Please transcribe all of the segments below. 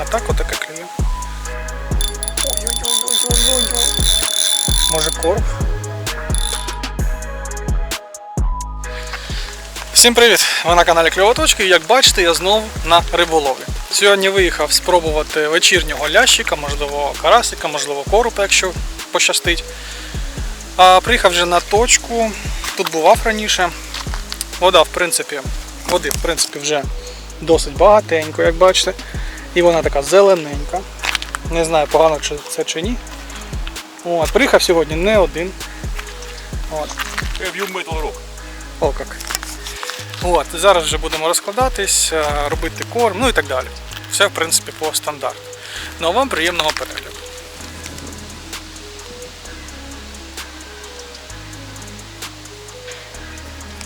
А так отаке клює. Може корм? Всім привіт! Ви на каналі Кльовоточки. Як бачите, я знову на риболовлі. Сьогодні виїхав спробувати вечірнього лящика, можливо, карасика, можливо, коропа, якщо пощастить. А приїхав вже на точку. Тут бував раніше. Вода, в принципі, води, в принципі, вже досить багатенько, як бачите. І вона така зелененька. Не знаю, погано чи це чи ні. От, приїхав сьогодні не один. От. Я б'ю метал-рок. О, як. От, зараз вже будемо розкладатись, е, робити корм, ну і так далі. Все, в принципі, по стандарту. Ну а вам приємного перегляду.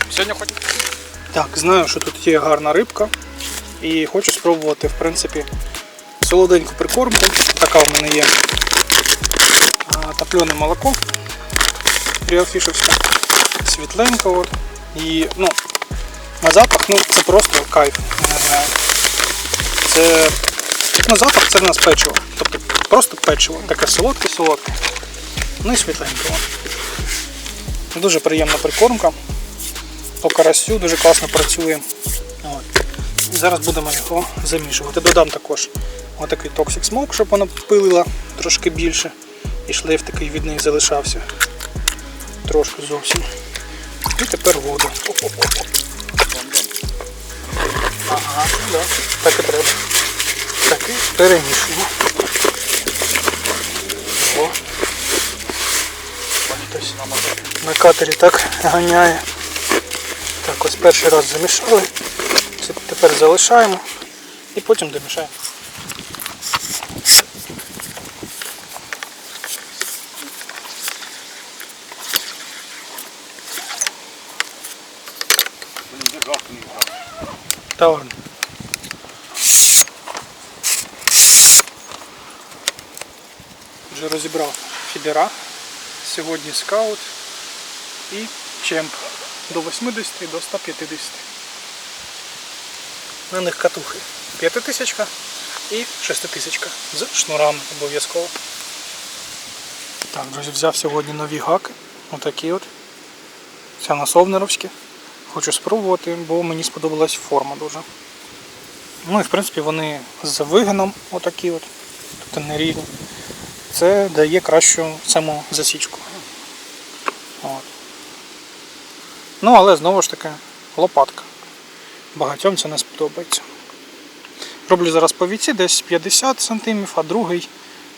Сьогодні хоч. Так, знаю, що тут є гарна рибка. І хочу спробувати, в принципі, солоденьку прикормку. Така в мене є топлене молоко. Ріофішевське. Світленько. І ну, на запах ну, це просто кайф. знаю. Це на запах це в нас печиво. Тобто просто печиво. Таке солодке-солодке. Ну і світленьке. Дуже приємна прикормка. По карасю дуже класно працює. Зараз будемо його замішувати. Додам також отакий Toxic Smoke, щоб вона пилила трошки більше. І шлейф такий від неї залишався. Трошки зовсім. І тепер воду. Ага, да. Так і треба. Так і перемішуємо. О. На катері так ганяє. Так, ось перший раз замішали. Це тепер залишаємо і потім домішаємо. Та ладно. Вже розібрав фідера. Сьогодні скаут і чемп до 80 до 150. На них катухи 5000 і 6000 з шнурами обов'язково. Так, друзі, взяв сьогодні нові гаки. Отакі от. Це на совнеровські. Хочу спробувати, бо мені сподобалась форма дуже. Ну і в принципі вони з вигином отакі от, тобто не. Це дає кращу саму засічку. От. Ну, але знову ж таки лопатка. Багатьом це не сподобається. Роблю зараз по віці десь 50 см, а другий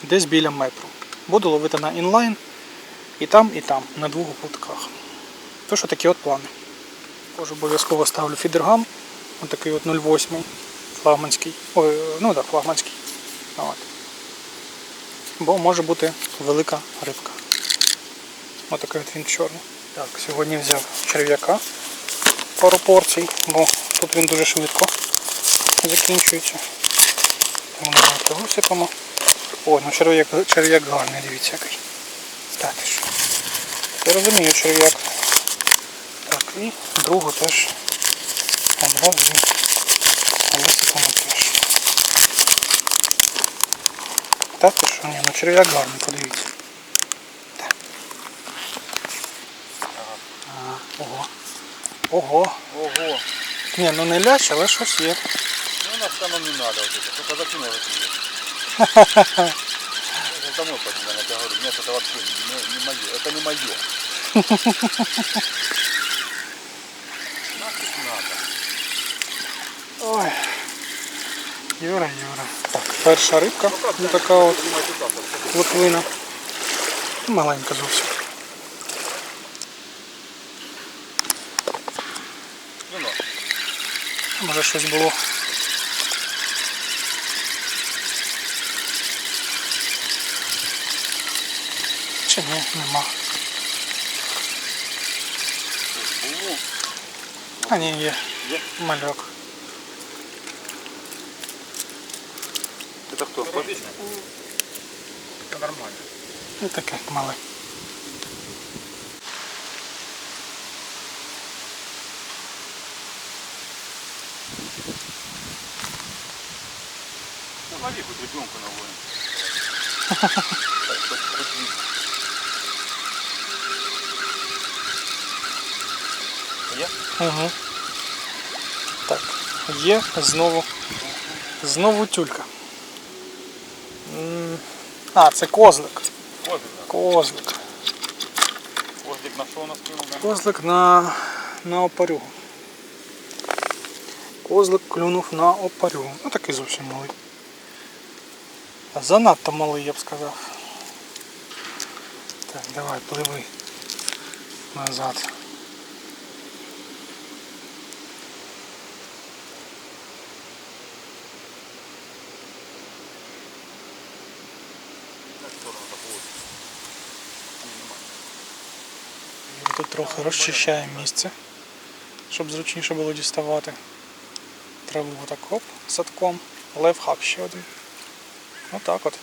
десь біля метру. Буду ловити на інлайн і там, і там, на двох оплотках. Тож такі от плани. Також обов'язково ставлю фідергам. Ось такий от 0,8 флагманський. Ой, ну так, флагманський. От. Бо може бути велика рибка. Ось такий от він чорний. Так, сьогодні взяв черв'яка пару порцій, бо тут він дуже швидко закінчується. Давайте висипемо. О, ну черв'як, черв'як гарний, дивіться який. Так. Я розумію черв'як. Так, і другу теж одразу висипемо теж. Так, що? Ні, ну черв'як гарний, подивіться. Так. Ага, ого. Ого. Ого. Ні, ну не лящ, але щось є. Ну нас там не надо вот это. Только закинул это ее. Домой поднимали, я говорю, нет, это вообще не, не мое. Это не мое. Нафиг надо. Ой. Юра, Юра. Так, перша рибка. Ну така от Понимаете, как вот. лотвина. Маленька зовсім. Може щось було. Чи ні, нема. Було. А ні, є. Є? Мальок. Это кто? Подвижный? Это нормально. Ну таке мале. Лови хоть ребенка на воин. Є? Угу. Так, є знову. Знову тюлька. М, А, це козлик. Козлик, да. Козлик. Козлик на що у нас кинув? да? Козлик на, на опарюгу. Козлик клюнув на опарюгу. Ну такий зовсім малий. Занадто малий, я б сказав. Так, давай, пливи назад. Так, Тут трохи розчищаємо місце, щоб зручніше було діставати. Траву отак оп, садком. Лайфхак ще один. Отак от.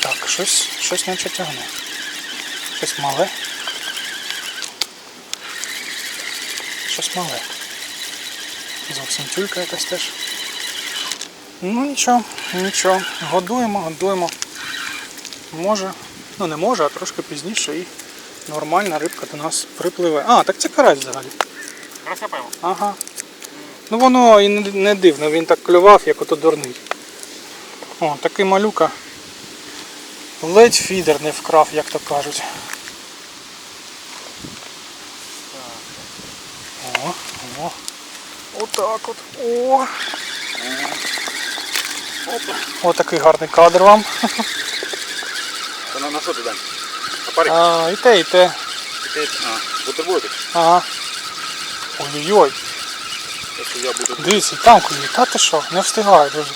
Так, щось, щось наче тягне. Щось мале. Щось мале. Зовсім тюлька якась теж. Ну нічого, нічого. Годуємо, годуємо. Може, ну не може, а трошки пізніше і нормальна рибка до нас припливе. А, так це карась взагалі. Поймав. Ага. Ну воно і не дивно, він так клював, як ото дурний. О, такий малюка. Ледь фідер не вкрав, як то кажуть. О, о. Отак от. О. Опа. Отакий гарний кадр вам. На, на що ти, Дань? Опарик? А, і те, і те. А, бутерброди. Ага. Ой-ой-ой. Дивіться, і там клює. Та ти що? Не встигаю, друзі.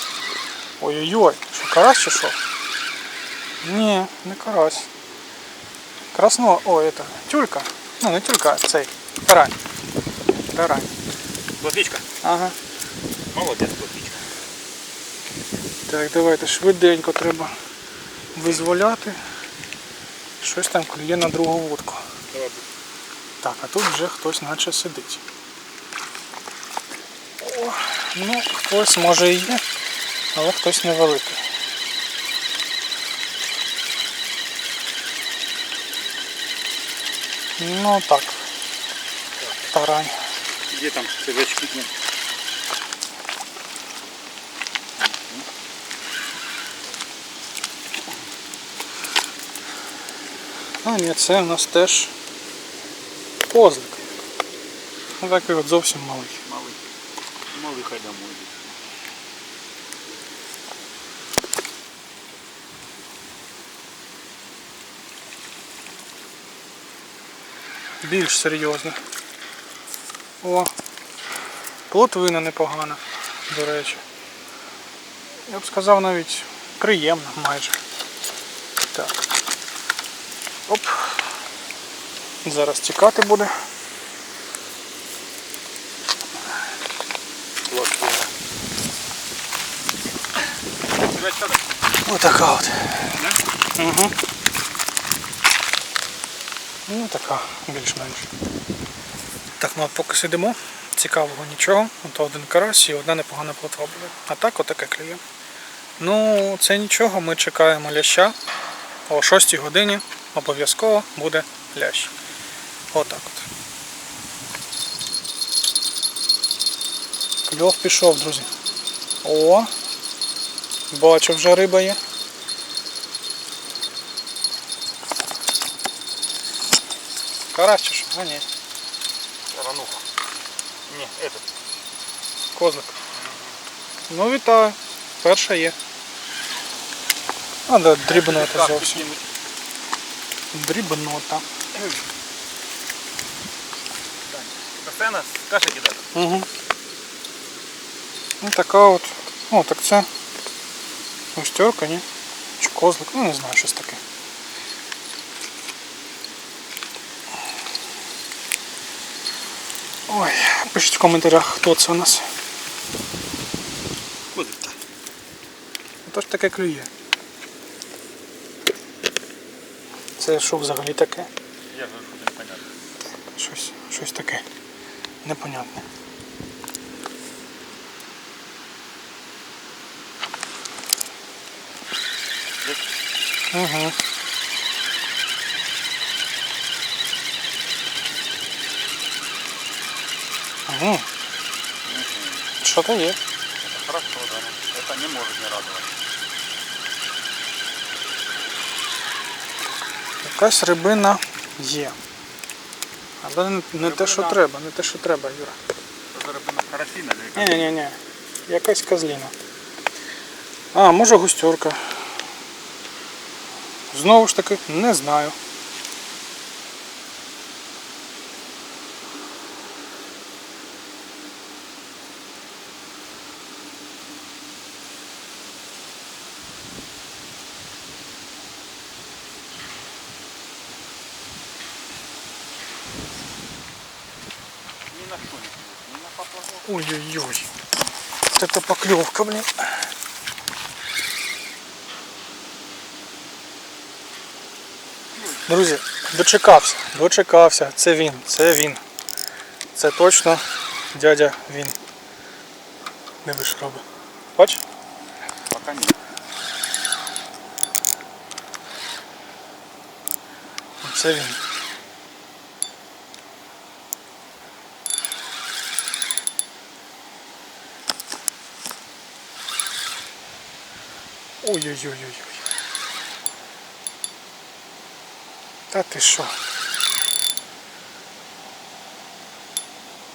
Ой-ой-ой. Що, карась чи що? Ні, не карась. Красно. О, это. Тюлька. Ну, не тюлька, а цей. Тарань. Тарань. Плотвичка. Ага. Молодець, плотвичка. Так, давайте швиденько треба визволяти. Щось там клює на другу вудку. Так, а тут вже хтось наче сидить. О, ну, хтось може і є, але хтось невеликий. Ну так. Тарань. Где там? Ну, А ні, це у нас теж козлик. Ну такий от зовсім малий. Малый. Малый хай домой. Більш серйозно. О, плотвина непогана, до речі. Я б сказав навіть приємна майже. Так. Оп. Зараз тікати буде. Плотвина. Отака от. Угу. Ну така, більш-менш. Так, ну поки сидимо, цікавого нічого. Ото один карась і одна непогана плотва буде. А так отаке клює. Ну, це нічого, ми чекаємо ляща. О 6 годині обов'язково буде лящ. Отак от. Кльов пішов, друзі. О! Бачу, вже риба є. Карась чи що? А ні, Тарануха. Не, этот. козлик. Ну вітаю. Перша є. А, да, дрібнота Как зовсім. підкинуть? Дрібнота. Постоянно каша кидати. Угу. Ну така от. О, так це густерка, ні? Чи козлик? Ну не знаю, щось таке. Ой, пишіть в коментарях, хто це у нас. Куди-то. Хто ну, ж таке клює? Це що взагалі таке? Я говорю, що непонятно. Щось, щось таке. Непонятне. Угу. Угу. Що-то є. Это хорошо, да. но Это не может не радовать. Якась рибина є. Але не, не те, що Рибина. треба, не те, що треба, Юра. Это рыбина карасина или Ні, ні, ні. Якась козліна. А, може густюрка. Знову ж таки, не знаю. Вот это поклевка, блин. Друзі, дочекався, дочекався. Це він, це він. Це точно дядя він. Диви, що робить. Бач? Пока нет. Це він. Ой-ой-ой-ой-ой. Та ти що?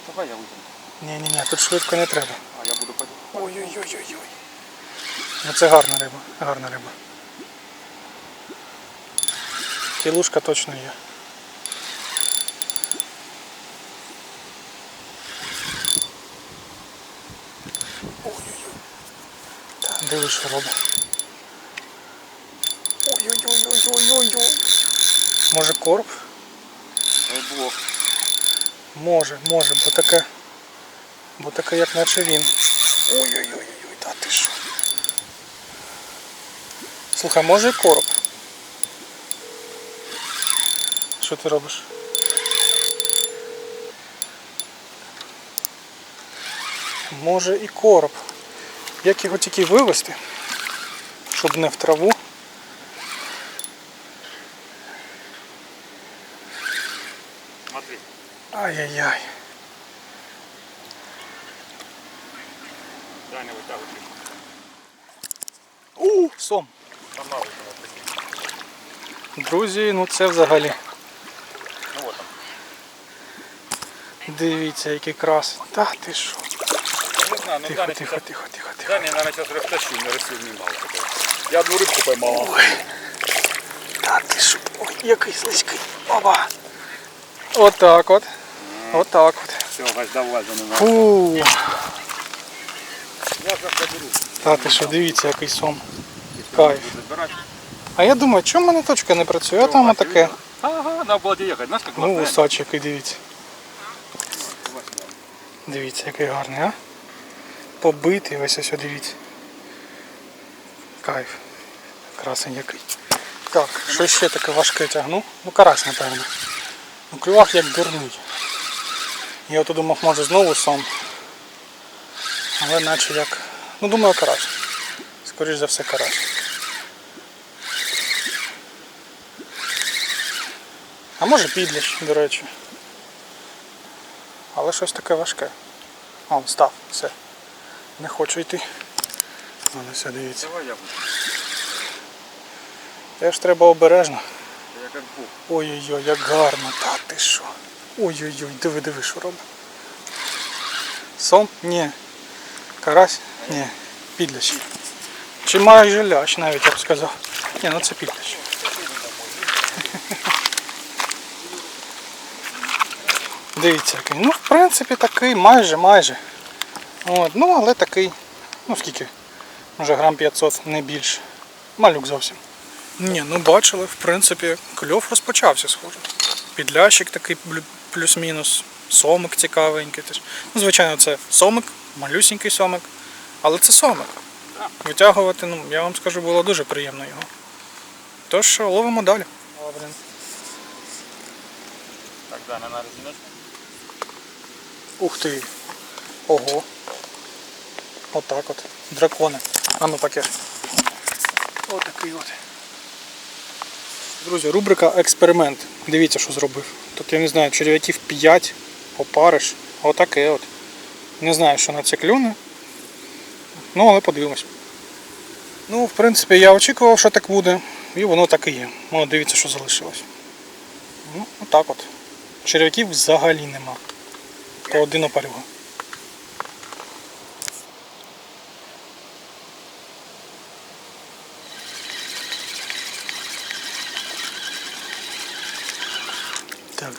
Давай я выйду. Ні-ні-ні, тут швидко не треба. А я буду пойду. Ой-ой-ой-ой-ой. Ну це гарна риба, гарна риба. Кілушка точно є. Ой-ой-ой. Та диви, що робить. Ой-ой-ой-ой-ой-ой-ой. Може корп? Дай. Може, може, бо таке. Бо таке, як наче він. Ой-ой-ой, та ти що? Слухай, може і короб. Що ти робиш? Може і короб. Як його тільки вивести, щоб не в траву. Смотри. Ай-яй-яй. Даня вытягивай. У, сом. Канал такие. Друзі, ну це взагалі. Ну вот он. Дивіться, який крас. Та ти що? Не знаю, ну Тихо, Даня тихо, тихо, тихо, тихо. Даня, наверное, сейчас растащил, не растил не мало такого. Я одну рыбку поймал. Ой. Та ти що? Ой, який слизький. Оба. Отак от. Отак от. Все, давай за ним. Фу. Та ти що, дивіться, який сом. Кайф. А я думаю, чому в мене точка не працює? А там отаке. Ага, надо было ехать. Знаешь, как Ну, усач який, дивіться. Дивіться, який гарний, а? Побитий ось ось, дивіться. Кайф. Красень який. Так, що ще таке важке тягну? Ну, карась, напевно. Ну, клював як дурний. Я ото думав, може знову сом. Але наче як. Ну, думаю, карась. Скоріш за все карась. А може підліч, до речі. Але щось таке важке. О, став, все. Не хочу йти. Ну, все, дивіться. Давай я буду. Теж треба обережно. Ой-ой-ой, як гарно, та ти що. Ой-ой-ой, диви, диви, що робить. Сом? Ні. Карась? Ні. Підлящ. Чи майже лящ навіть я б сказав. Ні, ну це підлящ. Дивіться який. Ну, в принципі, такий майже, майже. Ну, але такий, ну скільки? Може грам 500, не більше. Малюк зовсім. Ні, ну бачили, в принципі, кльов розпочався, схоже. Підлящик такий плюс-мінус, сомик цікавенький теж. Ну, звичайно, це сомик, малюсінький сомик, але це сомик. Витягувати, ну, я вам скажу, було дуже приємно його. Тож ловимо далі. Так, Даня, на резиночку. Ух ти. Ого. Отак от. Дракони. А ну таке. Отакий от. Друзі, рубрика експеримент. Дивіться, що зробив. Тут я не знаю, черв'яків 5 опариш. Отаке от. Не знаю, що на це клюне. Ну, але подивимось. Ну, в принципі, я очікував, що так буде. І воно так і є. Ну, дивіться, що залишилось. Ну, отак от. Черв'яків взагалі нема. То один опарюга.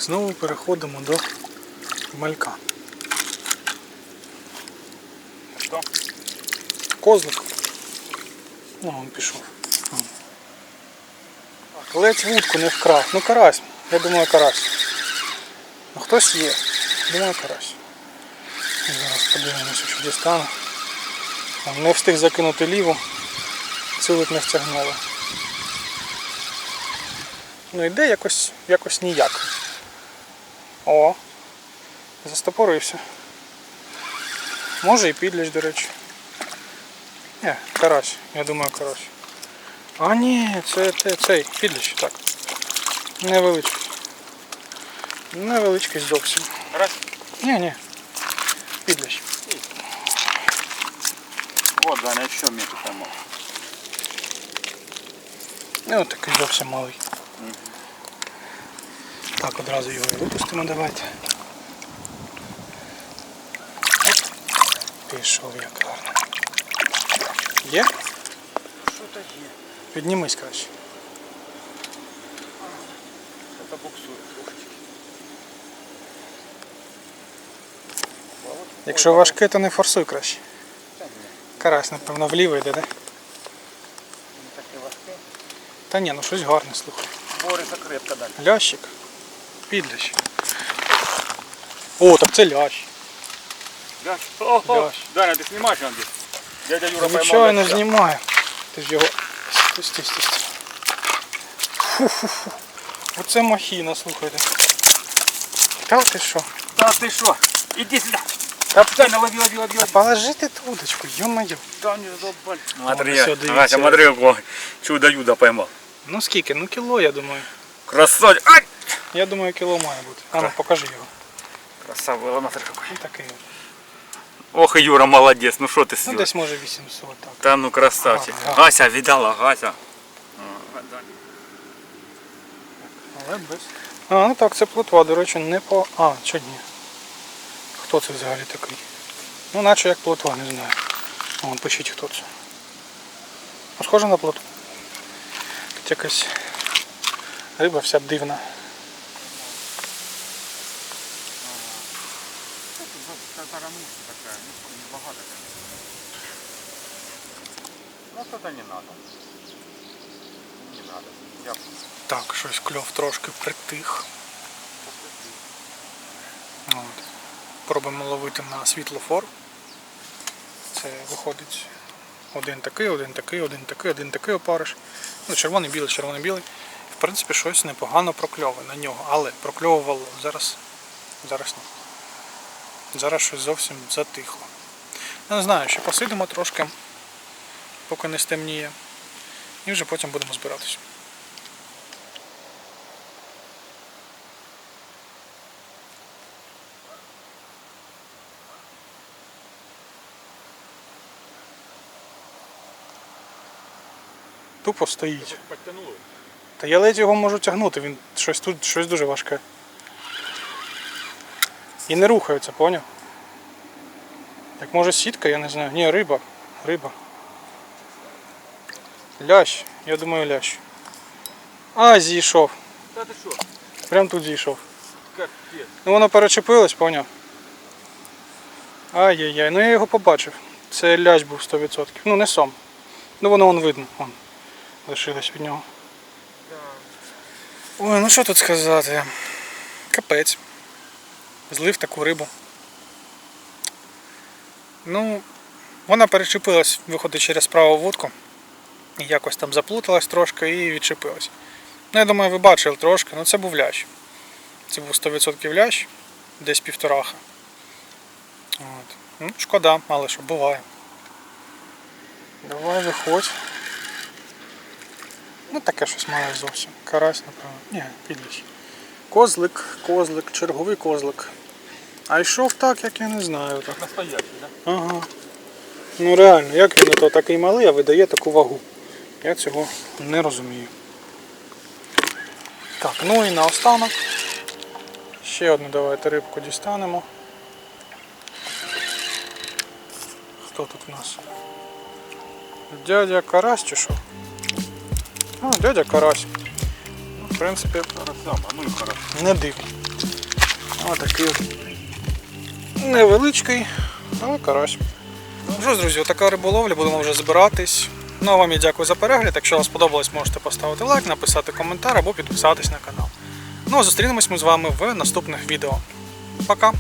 Знову переходимо до малька. Що? Козлик. Ну, він пішов. М. Ледь вудку не вкрав. Ну карась. Я думаю, карась. Ну хтось є. Думаю, карась. Зараз подивимося, що дістану. Не встиг закинути ліву. Цілик не втягнуло. Ну йде якось, якось ніяк. О, застопорився. Може і підліч, до речі. Ні, карась, я думаю, карась. А ні, це, це цей підліч, так. Невеличкий. Невеличкий зовсім. Раз. Ні, ні. Підліч. Вот, Даня, еще метр поймал. Ну, от такий зовсім малий. Так, одразу його і випустимо, давайте. Оп. Пішов як гарно. Є? Что-то есть. Піднімись краще. Это буксует. Якщо важке, то не форсуй краще. Карась, напевно, вліво йде, да? Не таке важке. Та ні, ну щось гарне, слухай. Бориса крепко далі. Лящик. Підлящик. О, так це лящ. Лящ. Лящ. Даня, ти знімаєш там десь? Дядя Юра поймав. Звичайно, ляща. знімаю. Ти ж його. Стой, стой, стой. Фу-фу-фу. Оце махіна, слухайте. Та ти що? Та ти що? Іди сюди. Та, Даня, лови, лови, лови. та положи ти ту удочку, ё-моё. Даня, забаль. О, Смотри, все, дивіться. Ася, смотри, чудо-юда поймав. Ну скільки? Ну кіло, я думаю. Красавчик. Ай! Я думаю, кіло має бути. А ну покажи його. Красава, смотри какой. Такий. Ох, і Юра, молодець, ну що ти Ну десь може 800 так. Та ну красавчик. Ага, ага. Гася, віддала, Гася. Але без. А, ну так, це плотва, до речі, не по. А, чи ні? Хто це взагалі такий? Ну, наче як плотва, не знаю. О, пишіть хто це. Ну, Схоже на плотву. Тут якась риба вся дивна. Ну это не надо. Не надо. Я Так, щось кльов трошки притих. От. Пробуємо ловити на світлофор. Це виходить один такий, один такий, один такий, один такий опариш. Ну, червоний, білий, червоний, білий. В принципі, щось непогано прокльовує на нього, але прокльовувало зараз. Зараз ні. Зараз щось зовсім затихло. Не знаю, ще посидимо трошки, поки не стемніє. І вже потім будемо збиратися. Тупо стоїть. Та я ледь його можу тягнути, він щось тут щось дуже важке. І не рухається, поняв? Як може сітка, я не знаю. Ні, риба. Риба. Лящ, я думаю лящ. А, зійшов. Та ти що? Прям тут зійшов. Капець. Ну воно перечепилось, поняв? Ай-яй-яй, ну я його побачив. Це лящ був 100%. Ну не сом. Ну воно вон видно. Вон. Лишилось від нього. Ой, ну що тут сказати? Капець. Злив таку рибу. Ну, вона перечепилась, виходить через праву вудку. Якось там заплуталась трошки і відчепилась. Ну, я думаю, ви бачили трошки, ну це був лящ. Це був 100% лящ, десь півтораха. От. Ну, шкода, але що буває. Давай виходь. Ну таке щось мале зовсім. Карась, напевно. Ні, підліч. Козлик, козлик, черговий козлик. А йшов так, як я не знаю. Так. Настоящий, да? Ага. Ну реально, як він ото такий малий, а видає таку вагу. Я цього не розумію. Так, ну і наостанок. Ще одну давайте рибку дістанемо. Хто тут у нас? Дядя Карась чи що? А, дядя Карась. Ну, в принципі, не дивно. Ось такий невеличкий, але карась. Ну що ж, друзі, така риболовля, будемо вже збиратись. Ну а вам я дякую за перегляд. Якщо вам сподобалось, можете поставити лайк, написати коментар або підписатись на канал. Ну а зустрінемось ми з вами в наступних відео. Пока!